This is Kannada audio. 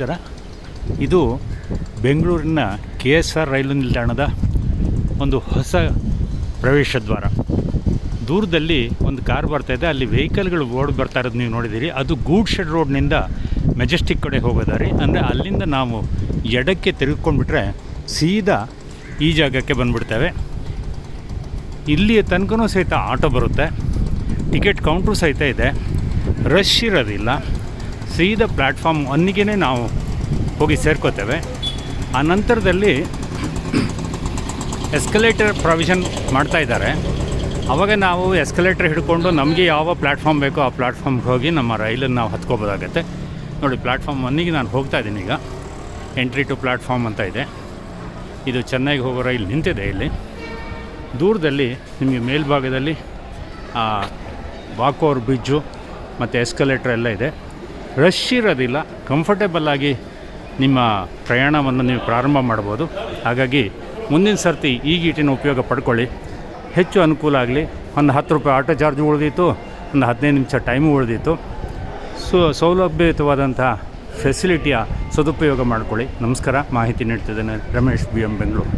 ನಮಸ್ಕಾರ ಇದು ಬೆಂಗಳೂರಿನ ಕೆ ಎಸ್ ಆರ್ ರೈಲು ನಿಲ್ದಾಣದ ಒಂದು ಹೊಸ ಪ್ರವೇಶ ದ್ವಾರ ದೂರದಲ್ಲಿ ಒಂದು ಕಾರ್ ಬರ್ತಾ ಇದೆ, ಅಲ್ಲಿ ವೆಹಿಕಲ್ಗಳು ಓಡ್ ಬರ್ತಾ ಇರೋದು ನೀವು ನೋಡಿದ್ದೀರಿ. ಅದು ಗೂಡ್ ಶೆಡ್ ರೋಡ್ನಿಂದ ಮೆಜೆಸ್ಟಿಕ್ ಕಡೆ ಹೋಗೋದಾರಿ ಅಂದರೆ ಅಲ್ಲಿಂದ ನಾವು ಎಡಕ್ಕೆ ತಿರುಗ್ಕೊಂಡ್ಬಿಟ್ರೆ ಸೀದಾ ಈ ಜಾಗಕ್ಕೆ ಬಂದುಬಿಡ್ತೇವೆ. ಇಲ್ಲಿಯ ತನಕನೂ ಸಹಿತ ಆಟೋ ಬರುತ್ತೆ. ಟಿಕೆಟ್ ಕೌಂಟ್ರು ಸಹಿತ ಇದೆ. ರಶ್ ಇರೋದಿಲ್ಲ. ಸೀದಾ ಪ್ಲ್ಯಾಟ್ಫಾರ್ಮ್ ಒನ್ನಿಗೆ ನಾವು ಹೋಗಿ ಸೇರ್ಕೋತೇವೆ. ಆ ನಂತರದಲ್ಲಿ ಎಸ್ಕಲೇಟರ್ ಪ್ರಾವಿಷನ್ ಮಾಡ್ತಾ ಇದ್ದಾರೆ. ಅವಾಗ ನಾವು ಎಸ್ಕಲೇಟರ್ ಹಿಡ್ಕೊಂಡು ನಮಗೆ ಯಾವ ಪ್ಲ್ಯಾಟ್ಫಾರ್ಮ್ ಬೇಕೋ ಆ ಪ್ಲ್ಯಾಟ್ಫಾರ್ಮ್ಗೆ ಹೋಗಿ ನಮ್ಮ ರೈಲನ್ನು ನಾವು ಹತ್ಕೋಬೋದಾಗತ್ತೆ. ನೋಡಿ ಪ್ಲ್ಯಾಟ್ಫಾರ್ಮ್ ಒನ್ನಿಗೆ ನಾನು ಹೋಗ್ತಾ ಇದ್ದೀನಿ ಈಗ. ಎಂಟ್ರಿ ಟು ಪ್ಲ್ಯಾಟ್ಫಾರ್ಮ್ ಅಂತ ಇದೆ. ಇದು ಚೆನ್ನೈಗೆ ಹೋಗೋ ರೈಲು ನಿಂತಿದೆ ಇಲ್ಲಿ. ದೂರದಲ್ಲಿ ನಿಮಗೆ ಮೇಲ್ಭಾಗದಲ್ಲಿ ವಾಕೋರ್ ಬ್ರಿಡ್ಜು ಮತ್ತು ಎಸ್ಕಲೇಟ್ರ್ ಎಲ್ಲ ಇದೆ. ರಶ್ ಇರೋದಿಲ್ಲ ಕಂಫರ್ಟೇಬಲ್ ಆಗಿ ನಿಮ್ಮ ಪ್ರಯಾಣವನ್ನು ನೀವು ಪ್ರಾರಂಭ ಮಾಡ್ಬೋದು. ಹಾಗಾಗಿ ಮುಂದಿನ ಸರ್ತಿ ಈ ಗೀಟಿನ ಉಪಯೋಗ ಪಡ್ಕೊಳ್ಳಿ. ಹೆಚ್ಚು ಅನುಕೂಲ ಆಗಲಿ. ಒಂದು ಹತ್ತು ರೂಪಾಯಿ ಆಟೋ ಚಾರ್ಜ್ ಉಳಿದಿತ್ತು, ಒಂದು ಹದಿನೈದು ನಿಮಿಷ ಟೈಮು ಉಳಿದಿತ್ತು. ಸೊ ಸೌಲಭ್ಯಯುತವಾದಂಥ ಫೆಸಿಲಿಟಿಯ ಸದುಪಯೋಗ ಮಾಡಿಕೊಳ್ಳಿ. ನಮಸ್ಕಾರ. ಮಾಹಿತಿ ನೀಡ್ತಿದ್ದೇನೆ ರಮೇಶ್ ಬಿ ಎಂ ಬೆಂಗಳೂರು